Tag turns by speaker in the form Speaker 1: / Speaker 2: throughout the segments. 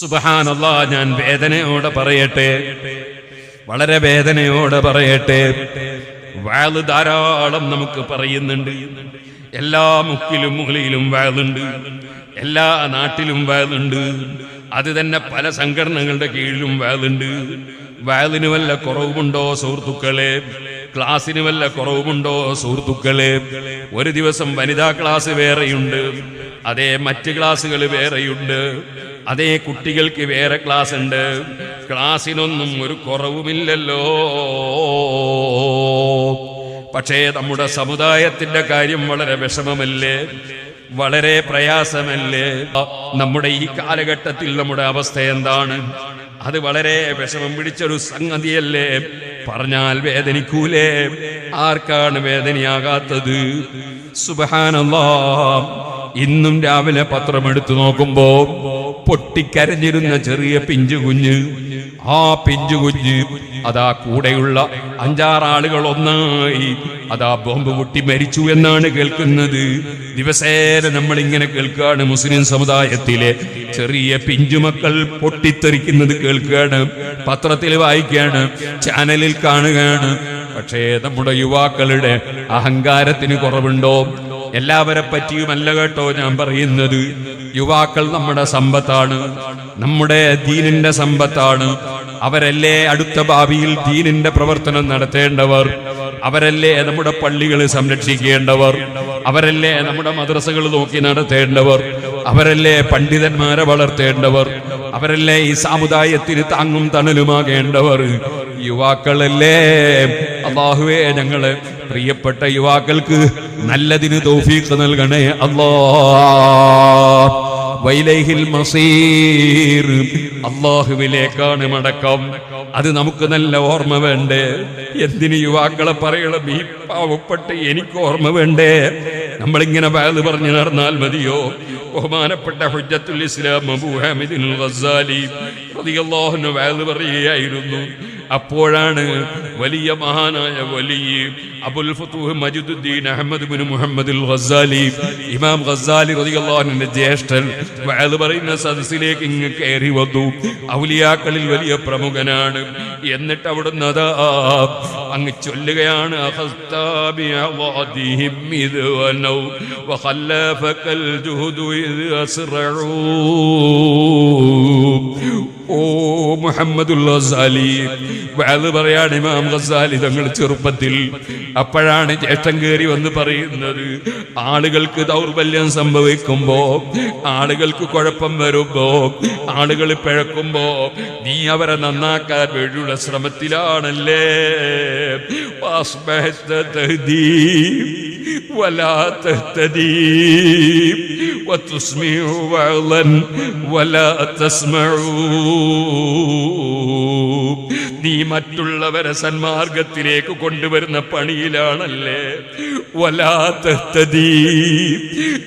Speaker 1: സുബഹാനല്ല ഞാൻ വേദനയോടെ പറയട്ടെ. വളരെ വേദനയോടെ പറയട്ടെ. വാൾ ധാരാളം നമുക്ക് പറയുന്നുണ്ട്. എല്ലാ മുക്കിലും മുകളിലും വാളുണ്ട്. എല്ലാ നാട്ടിലും വാളുണ്ട്. അത് തന്നെ പല സംഘടനകളുടെ കീഴിലും വാളുണ്ട്. വാളിന് വല്ല കുറവുമുണ്ടോ സുഹൃത്തുക്കളെ? ക്ലാസ്സിന് വല്ല കുറവുമുണ്ടോ സുഹൃത്തുക്കളെ? ഒരു ദിവസം വനിതാ ക്ലാസ് വേറെയുണ്ട്. അതേ മറ്റ് ക്ലാസ്സുകൾ വേറെയുണ്ട്. അതേ കുട്ടികൾക്ക് വേറെ ക്ലാസ് ഉണ്ട് ക്ലാസ്സിനൊന്നും ഒരു കുറവുമില്ലല്ലോ. പക്ഷേ നമ്മുടെ സമുദായത്തിന്റെ കാര്യം വളരെ വിഷമമല്ലേ? വളരെ പ്രയാസമല്ലേ? നമ്മുടെ ഈ കാലഘട്ടത്തിൽ നമ്മുടെ അവസ്ഥ എന്താണ്? അത് വളരെ വിഷമം പിടിച്ചൊരു സംഗതിയല്ലേ? പറഞ്ഞാൽ വേദനിക്കൂലേ? ആർക്കാണ് വേദനയാകാത്തത്? സുബഹാനല്ലാ ഇന്നും രാവിലെ പത്രമെടുത്തു നോക്കുമ്പോ പൊട്ടിക്കരഞ്ഞിരുന്ന ചെറിയ പിഞ്ചു കുഞ്ഞ് ആ പിഞ്ചു കുഞ്ഞ് അതാ കൂടെയുള്ള അഞ്ചാറാളുകൾ ഒന്നായി അതാ ബോംബ് പൊട്ടി മരിച്ചു എന്നാണ് കേൾക്കുന്നത്. ദിവസേന നമ്മൾ ഇങ്ങനെ കേൾക്കുകയാണ് മുസ്ലിം സമുദായത്തിലെ ചെറിയ പിഞ്ചുമക്കൾ പൊട്ടിത്തെറിക്കുന്നത് കേൾക്കുകയാണ് പത്രത്തിൽ വായിക്കുകയാണ് ചാനലിൽ കാണുകയാണ്. പക്ഷേ നമ്മുടെ യുവാക്കളുടെ അഹങ്കാരത്തിന് കുറവുണ്ടോ? എല്ലാവരെ പറ്റിയുമല്ല കേട്ടോ ഞാൻ പറയുന്നത്. യുവാക്കൾ നമ്മുടെ സമ്പത്താണ് നമ്മുടെ ദീനിന്റെ സമ്പത്താണ്. അവരല്ലേ അടുത്ത ഭാവിയിൽ ദീനിന്റെ പ്രവർത്തനം നടത്തേണ്ടവർ? അവരല്ലേ നമ്മുടെ പള്ളികൾ സംരക്ഷിക്കേണ്ടവർ? അവരല്ലേ നമ്മുടെ മദ്രസകൾ നോക്കി നടത്തേണ്ടവർ? അവരല്ലേ പണ്ഡിതന്മാരെ വളർത്തേണ്ടവർ? അവരല്ലേ ഈ സമുദായത്തിന് താങ്ങും തണലുമാകേണ്ടവർ? യുവാക്കളല്ലേ? അള്ളാഹുവേ ഞങ്ങൾ പ്രിയപ്പെട്ട യുവാക്കൾക്ക് നല്ലതിന് തൗഫീഖ് നൽകണേ അല്ലാ. വൈലൈഹിൽ മസീർ. അള്ളാഹുവിലേക്കാണ് മടക്കം. അത് നമുക്ക് നല്ല ഓർമ്മ വേണ്ടേ? എന്തിന് യുവാക്കളെ പറയണം ഈ പാവപ്പെട്ട് എനിക്ക് ഓർമ്മ വേണ്ടേ? നമ്മളിങ്ങനെ വയത് പറഞ്ഞു നടന്നാൽ മതിയോ? ബഹുമാനപ്പെട്ട ഹുജത്തുൽ ഇസ്ലാം അബൂ ഹാമിദിൻ റളിയല്ലാഹു അൻഹു വയത് പറയുകയായിരുന്നു. അപ്പോഴാണ് വലിയ മഹാനായ വലിയ Abul Futuh Majduddin Ahmad bin Muhammad Ghazali ഇമാം റളിയല്ലാഹു അൻഹു ജ്യേഷ്ഠൻ. അത് പറയുന്ന സദസ്സിലേക്ക് ഇങ്ങ് കയറി വന്നു. ഔലിയാക്കളിൽ വലിയ പ്രമുഖനാണ്. എന്നിട്ട് അവിടുന്ന് അതാ അങ്ങ് ചൊല്ലുകയാണ് അഖസ്താബി അവാദിഹിം ഇദ് വനൗ ഓ മുഹമ്മദുൽ അത് പറയാണ് ഇമാം ഗസാലി തങ്ങൾ ചെറുപ്പത്തിൽ. അപ്പോഴാണ് ജ്യേഷ്ഠൻ കയറി വന്ന് പറയുന്നത് ആളുകൾക്ക് ദൗർബല്യം സംഭവിക്കുമ്പോ ആളുകൾക്ക് കുഴപ്പം വരുമ്പോ ആളുകൾ പിഴക്കുമ്പോ നീ അവരെ നന്നാക്കാൻ വേണ്ടിയുള്ള ശ്രമത്തിലാണല്ലേ? വലാ وتسمع وعظا ولا تسمعوا നീ മറ്റുള്ളവരെ സന്മാർഗത്തിലേക്ക് കൊണ്ടുവരുന്ന പണിയിലാണല്ലേ വലാത്തീ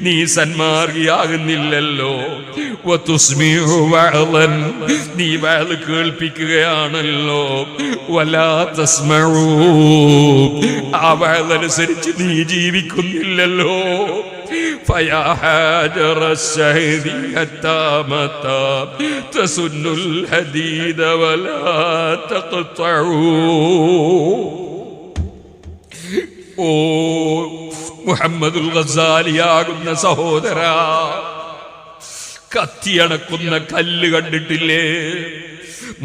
Speaker 1: നീ സന്മാർഗിയാകുന്നില്ലല്ലോ വതുസ്മിഉ വഅളൻ. നീ വഅള് കേൾപ്പിക്കുകയാണല്ലോ വലാ തസ്മഊ ആ വഅളനുസരിച്ച് നീ ജീവിക്കുന്നില്ലല്ലോ فيا حاجر الشهد حتى متى تسن الحديد ولا تقطعوا ഓ മുഹമ്മദുൽ ഗസാലിയാകുന്ന സഹോദര കത്തിയണക്കുന്ന കല്ല് കണ്ടിട്ടില്ലേ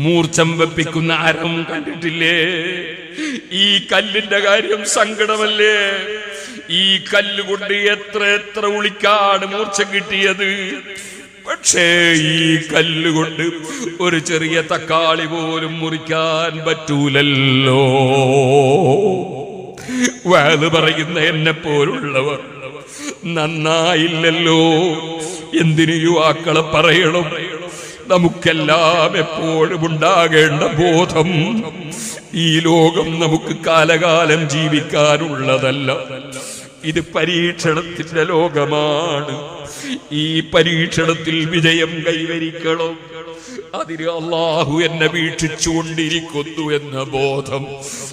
Speaker 1: മൂർച്ചം വെപ്പിക്കുന്ന അരം കണ്ടിട്ടില്ലേ ഈ കല്ലിന്റെ കാര്യം സങ്കടമല്ലേ ഈ കല്ലുകൊണ്ട് എത്ര എത്ര ഉളിക്കാണ് മൂർച്ച കിട്ടിയത്. പക്ഷേ ഈ കല്ലുകൊണ്ട് ഒരു ചെറിയ തക്കാളി പോലും മുറിക്കാൻ പറ്റൂലല്ലോ. വേത് പറയുന്ന എന്നെ പോലുള്ളവർ നന്നായില്ലല്ലോ. എന്തിനു യുവാക്കളെ പറയണം? നമുക്കെല്ലാം എപ്പോഴും ഉണ്ടാകേണ്ട ബോധം ഈ ലോകം നമുക്ക് കാലകാലം ജീവിക്കാനുള്ളതല്ല. ഇത് പരീക്ഷണത്തിന്റെ ലോകമാണ്. ഈ പരീക്ഷണത്തിൽ വിജയം കൈവരിക്കണം. അതിന് അള്ളാഹു എന്നെ വീക്ഷിച്ചുകൊണ്ടിരിക്കുന്നു എന്ന ബോധം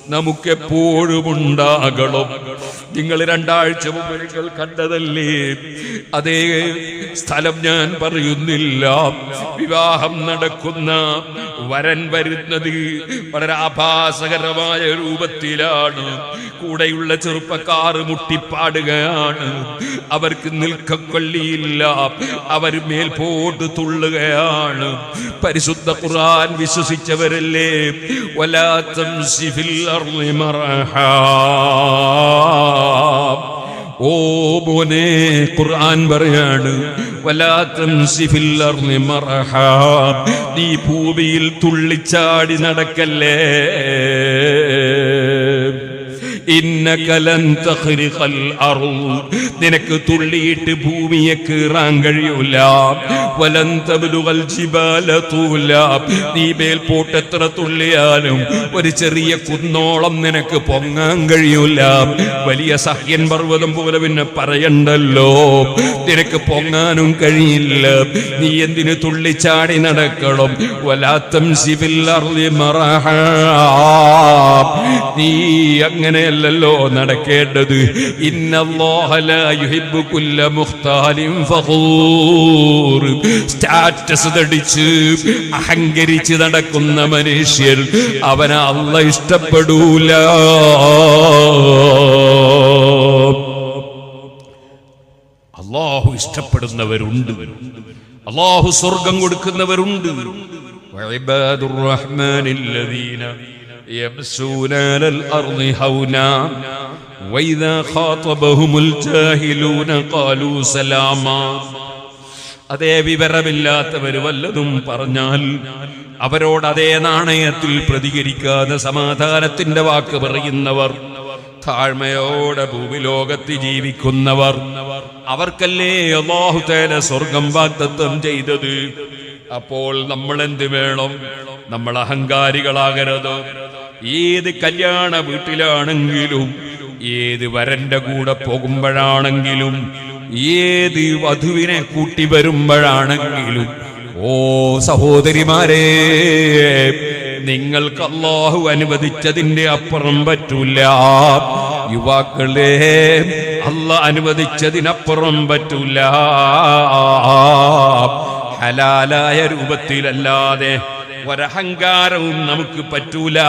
Speaker 1: നമുക്കെപ്പോഴും ഉണ്ടാകണം. നിങ്ങൾ രണ്ടാഴ്ച മുമ്പ് നിങ്ങൾ കണ്ടതല്ലേ? അതേ സ്ഥലം ഞാൻ പറയുന്നില്ല. വിവാഹം നടക്കുന്ന വരൻ വരുന്നത് വളരെ ആഭാസകരമായ രൂപത്തിലാണ്. കൂടെയുള്ള ചെറുപ്പക്കാർ മുട്ടിപ്പാടുകയാണ്. അവർക്ക് നിൽക്കക്കൊള്ളിയില്ല. അവർ മേൽപോട്ട് തുള്ളുകയാണ്. പരിശുദ്ധ ഖുർആൻ വിശ്വസിച്ചവരല്ലേ? ഓ മോനെ ഖുർആൻ പറയാണ് നീ ഭൂമിയിൽ തുള്ളിച്ചാടി നടക്കല്ലേ? നിനക്ക് തുള്ളിയിട്ട് ഭൂമിയെ കീറാൻ കഴിയൂല. നീ മേൽപോട്ട് എത്ര തുള്ളിയാലും ഒരു ചെറിയ കുന്നോളം നിനക്ക് പൊങ്ങാൻ കഴിയൂല. വലിയ സഹ്യൻ പർവതം പോലെ പിന്നെ പറയണ്ടല്ലോ. നിനക്ക് പൊങ്ങാനും കഴിയില്ല. നീ എന്തിനു തുള്ളിച്ചാടി നടക്കണം? വലാത്തം സിവിൽ നീ അല്ലല്ലോ നടക്കേണ്ടത്. സ്റ്റാറ്റസ് തടിച്ച് അഹങ്കരിച്ച് നടക്കുന്ന മനുഷ്യർ അവന അല്ല ഇഷ്ടപ്പെടൂല. അള്ളാഹു ഇഷ്ടപ്പെടുന്നവരുണ്ട്. അള്ളാഹു സ്വർഗം കൊടുക്കുന്നവരുണ്ട്. വഴിബാദുർ റഹ്മാനില്ലദീന يمسون على الأرض هونا وإذا خاطبهم الجاهلون قالوا سلاما അതേ വിവരമില്ലാത്തവർ വല്ലതും പറഞ്ഞാൽ അവരോട് അതേ നാണയത്തിൽ പ്രതികരിക്കാതെ സമാധാനത്തിന്റെ വാക്ക് പറയുന്നവർ താഴ്മയോടെ ഭൂമിലോകത്ത് ജീവിക്കുന്നവർ അവർക്കല്ലേ അള്ളാഹുതേല സ്വർഗം വാഗ്ദത്വം ചെയ്തത് അപ്പോൾ നമ്മൾ എന്ത് വേണം നമ്മൾ അഹങ്കാരികളാകരുത് ഏത് കല്യാണ വീട്ടിലാണെങ്കിലും ഏത് വരന്റെ കൂടെ പോകുമ്പോഴാണെങ്കിലും ഏത് വധുവിനെ കൂട്ടി വരുമ്പോഴാണെങ്കിലും ഓ സഹോദരിമാരെ നിങ്ങൾക്ക് അള്ളാഹു അനുവദിച്ചതിന്റെ അപ്പുറം പറ്റൂല. യുവാക്കളെ അല്ല അനുവദിച്ചതിനപ്പുറം പറ്റൂല. ഹലാലായ രൂപത്തിലല്ലാതെ ഒരഹങ്കാരവും നമുക്ക് പറ്റൂല.